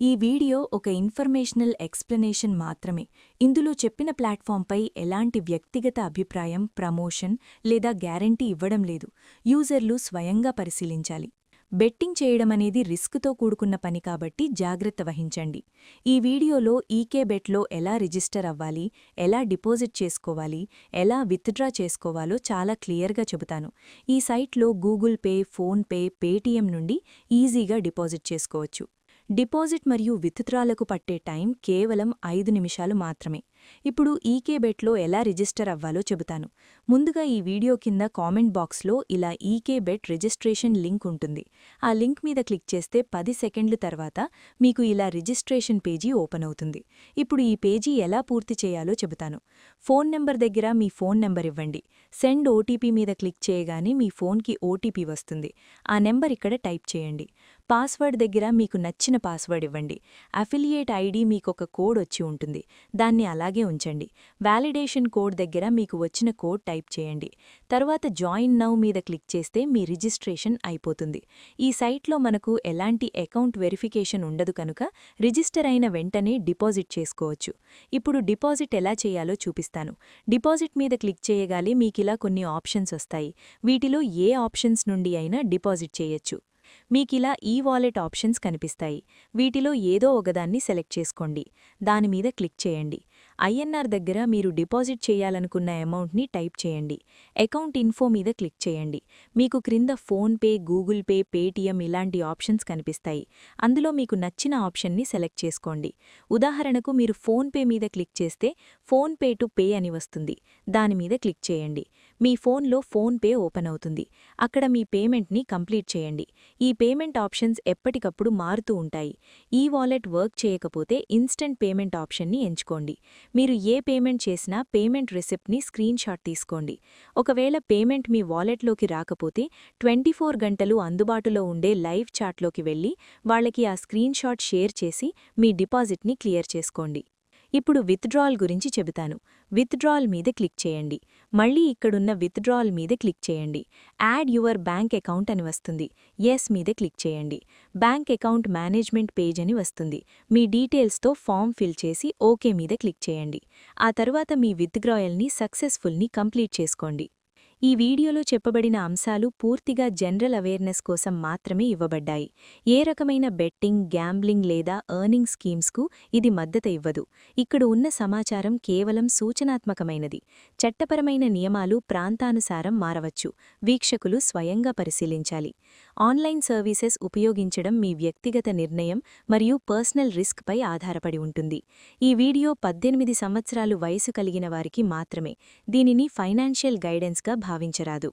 ఈ వీడియో ఒక informational explanation మాత్రమే. ఇందులో చెప్పిన ప్లాట్ఫామ్పై ఎలాంటి వ్యక్తిగత అభిప్రాయం ప్రమోషన్ లేదా గ్యారంటీ ఇవ్వడం లేదు. యూజర్లు స్వయంగా పరిశీలించాలి. బెట్టింగ్ చేయడమనేది రిస్క్తో కూడుకున్న పని కాబట్టి జాగ్రత్త వహించండి. ఈ వీడియోలో ఈకే బెట్లో ఎలా రిజిస్టర్ అవ్వాలి ఎలా డిపాజిట్ చేసుకోవాలి ఎలా విత్డ్రా చేసుకోవాలో చాలా క్లియర్గా చెబుతాను. ఈ సైట్లో గూగుల్ పే ఫోన్పే పేటీఎం నుండి ఈజీగా డిపాజిట్ చేసుకోవచ్చు. డిపాజిట్ మరియు విత్డ్రాలకు పట్టే టైం కేవలం ఐదు నిమిషాలు మాత్రమే. ఇప్పుడు ఈకే బెట్లో ఎలా రిజిస్టర్ అవ్వాలో చెబుతాను. ముందుగా ఈ వీడియో కింద కామెంట్ బాక్స్లో ఇలా ఈకే బెట్ రిజిస్ట్రేషన్ లింక్ ఉంటుంది. ఆ లింక్ మీద క్లిక్ చేస్తే పది సెకండ్లు తర్వాత మీకు ఇలా రిజిస్ట్రేషన్ పేజీ ఓపెన్ అవుతుంది. ఇప్పుడు ఈ పేజీ ఎలా పూర్తి చేయాలో చెబుతాను. ఫోన్ నెంబర్ దగ్గర మీ ఫోన్ నెంబర్ ఇవ్వండి. సెండ్ ఓటీపీ మీద క్లిక్ చేయగానే మీ ఫోన్కి ఓటీపీ వస్తుంది. ఆ నెంబర్ ఇక్కడ టైప్ చేయండి. పాస్వర్డ్ దగ్గర మీకు నచ్చిన పాస్వర్డ్ ఇవ్వండి. అఫిలియేట్ ఐడి మీకొక కోడ్ వచ్చి ఉంటుంది. దాన్ని అలాగే ఉంచండి. వ్యాలిడేషన్ కోడ్ దగ్గర మీకు వచ్చిన కోడ్ టైప్ చేయండి. తర్వాత జాయిన్ నౌ మీద క్లిక్ చేస్తే మీ రిజిస్ట్రేషన్ అయిపోతుంది. ఈ సైట్లో మనకు ఎలాంటి అకౌంట్ వెరిఫికేషన్ ఉండదు కనుక రిజిస్టర్ అయిన వెంటనే డిపాజిట్ చేసుకోవచ్చు. ఇప్పుడు డిపాజిట్ ఎలా చేయాలో చూపిస్తాను. డిపాజిట్ మీద క్లిక్ చేయగాలి మీకిలా కొన్ని ఆప్షన్స్ వస్తాయి. వీటిలో ఏ ఆప్షన్స్ నుండి అయినా డిపాజిట్ చేయొచ్చు. మీకిలా ఈ వాలెట్ ఆప్షన్స్ కనిపిస్తాయి. వీటిలో ఏదో ఒకదాన్ని సెలెక్ట్ చేసుకోండి. దానిమీద క్లిక్ చేయండి. ఐఎన్ఆర్ దగ్గర మీరు డిపాజిట్ చేయాలనుకున్న అమౌంట్ని టైప్ చేయండి. అకౌంట్ ఇన్ఫో మీద క్లిక్ చేయండి. మీకు క్రింద ఫోన్పే గూగుల్ పే పేటీఎం ఇలాంటి ఆప్షన్స్ కనిపిస్తాయి. అందులో మీకు నచ్చిన ఆప్షన్ని సెలెక్ట్ చేసుకోండి. ఉదాహరణకు మీరు ఫోన్పే మీద క్లిక్ చేస్తే ఫోన్పే టు పే అని వస్తుంది. దానిమీద క్లిక్ చేయండి. మీ ఫోన్లో ఫోన్పే ఓపెన్ అవుతుంది. అక్కడ మీ పేమెంట్ని కంప్లీట్ చేయండి. ఈ పేమెంట్ ఆప్షన్స్ ఎప్పటికప్పుడు మారుతూ ఉంటాయి. ఈ వాలెట్ వర్క్ చేయకపోతే ఇన్స్టెంట్ పేమెంట్ ఆప్షన్ని ఎంచుకోండి. మీరు ఏ పేమెంట్ చేసినా పేమెంట్ రిసిప్ట్ని స్క్రీన్ షాట్ తీసుకోండి. ఒకవేళ పేమెంట్ మీ వాలెట్లోకి రాకపోతే ట్వంటీ ఫోర్ గంటలు అందుబాటులో ఉండే లైవ్ చాట్లోకి వెళ్ళి వాళ్ళకి ఆ స్క్రీన్ షాట్ షేర్ చేసి మీ డిపాజిట్ని క్లియర్ చేసుకోండి. ఇప్పుడు విత్డ్రాల్ గురించి చెబుతాను. విత్డ్రాల్ మీద క్లిక్ చేయండి. మళ్ళీ ఇక్కడున్న విత్డ్రాల్ మీద క్లిక్ చేయండి. యాడ్ యువర్ బ్యాంక్ అకౌంట్ అని వస్తుంది. ఎస్ మీద క్లిక్ చేయండి. బ్యాంక్ అకౌంట్ మేనేజ్మెంట్ పేజ్ అని వస్తుంది. మీ డీటెయిల్స్తో ఫామ్ ఫిల్ చేసి ఓకే మీద క్లిక్ చేయండి. ఆ తర్వాత మీ విత్డ్రాయల్ని సక్సెస్ఫుల్ని కంప్లీట్ చేసుకోండి. ఈ వీడియోలో చెప్పబడిన అంశాలు పూర్తిగా జనరల్ అవేర్నెస్ కోసం మాత్రమే ఇవ్వబడ్డాయి. ఏ రకమైన బెట్టింగ్ గ్యాంబ్లింగ్ లేదా ఎర్నింగ్ స్కీమ్స్కు ఇది మద్దతు ఇవ్వదు. ఇక్కడ ఉన్న సమాచారం కేవలం సూచనాత్మకమైనది. చట్టపరమైన నియమాలు ప్రాంతానుసారం మారవచ్చు. వీక్షకులు స్వయంగా పరిశీలించాలి. ఆన్లైన్ సర్వీసెస్ ఉపయోగించడం మీ వ్యక్తిగత నిర్ణయం మరియు పర్సనల్ రిస్క్పై ఆధారపడి ఉంటుంది. ఈ వీడియో పద్దెనిమిది సంవత్సరాలు వయసు కలిగిన వారికి మాత్రమే. దీనిని ఫైనాన్షియల్ గైడెన్స్గా భావించరాదు.